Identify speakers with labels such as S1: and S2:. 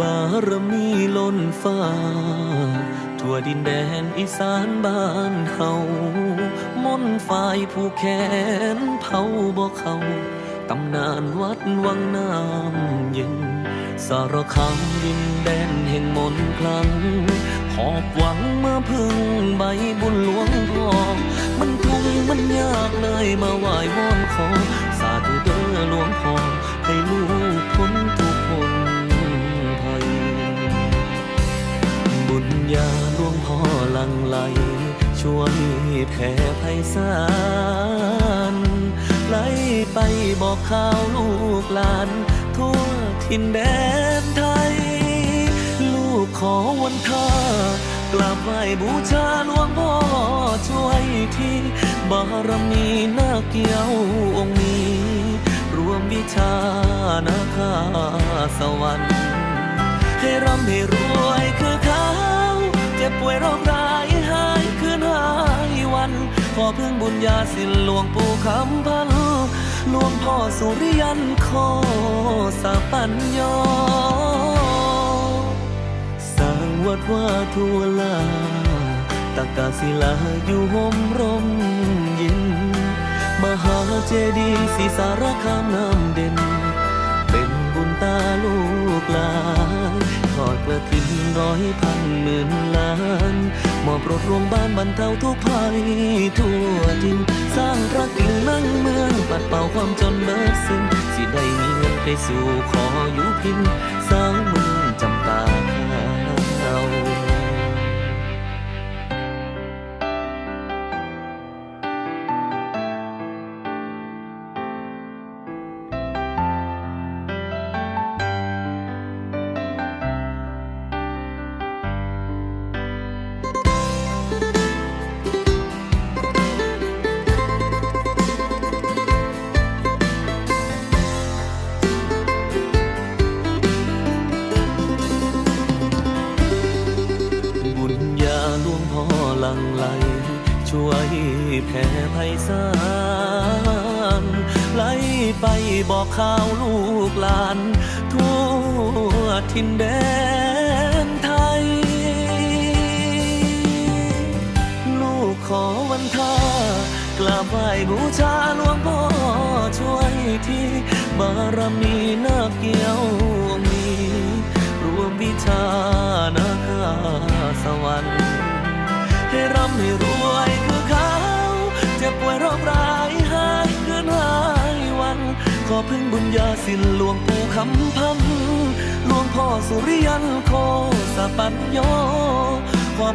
S1: บารมีล้นฟ้า ทั่วดินแดนอีสานบ้านเฮามนต์ฝ่ายผู้แขนเผาบ่เขาตำนานวัดวังน้ำเย็น สารคามดินแดนแห่งมนต์คลัง หอบหวังมาพึ่งใบบุญหลวงพ่อมันทุกมันยากเลยมาไหว้วอนขอ สาธุเด้อหลวงพ่อ ไหล ช่วยแผ่ไพศาลไหลไปบอกข่าวลูกหลาน ทั่วถิ่นแดนไทย ลูกขอวันท่ากราบไหว้บูชาหลวงพ่อช่วยที่บารมีนาเกี่ยวองค์นี้ รวมวิชานาคาสวรรค์ให้ร่ำให้รวยคือเขาเจ็บป่วยโรคร้า อพึ่งบุญญาสินหลวงปู่คำพันหลวงพ่อสุริยันขอสาปัญญาสร้างวัดว่าทัวลาตากาศิลาอยู่ห่มร่มเย็น มหาเจดีย์ศรีสารคามน้ำเด่น เป็นบุญตาลูกหลาน ละทินร้อยพันหมื่นล้าน มอบรถโรงบ้าบาลบรรเทาทุกภัยทั่วทิน สร้างรักิ่งนั่งเมืองปัดเป่าความจนเบิดสิ้นสิได้มีเงินไปสู่ขออยู่พินสร้างเมือง ช่วยแผ่ไพศาลไหลไปบอกข่าวลูกหลาน ทั่วทินแดนไทย ลูกขอวันท่ากราบไหว้บูชาหลวงพ่อช่วยที่บารมีนาเกี่ยวมี รวมวิชานาคาสวรรค์ให้ร่ำให้รวย พึ่งบุญญาสินหลวงปู่คำพันหลวงพ่อสุริยันโคสปัญโยขอ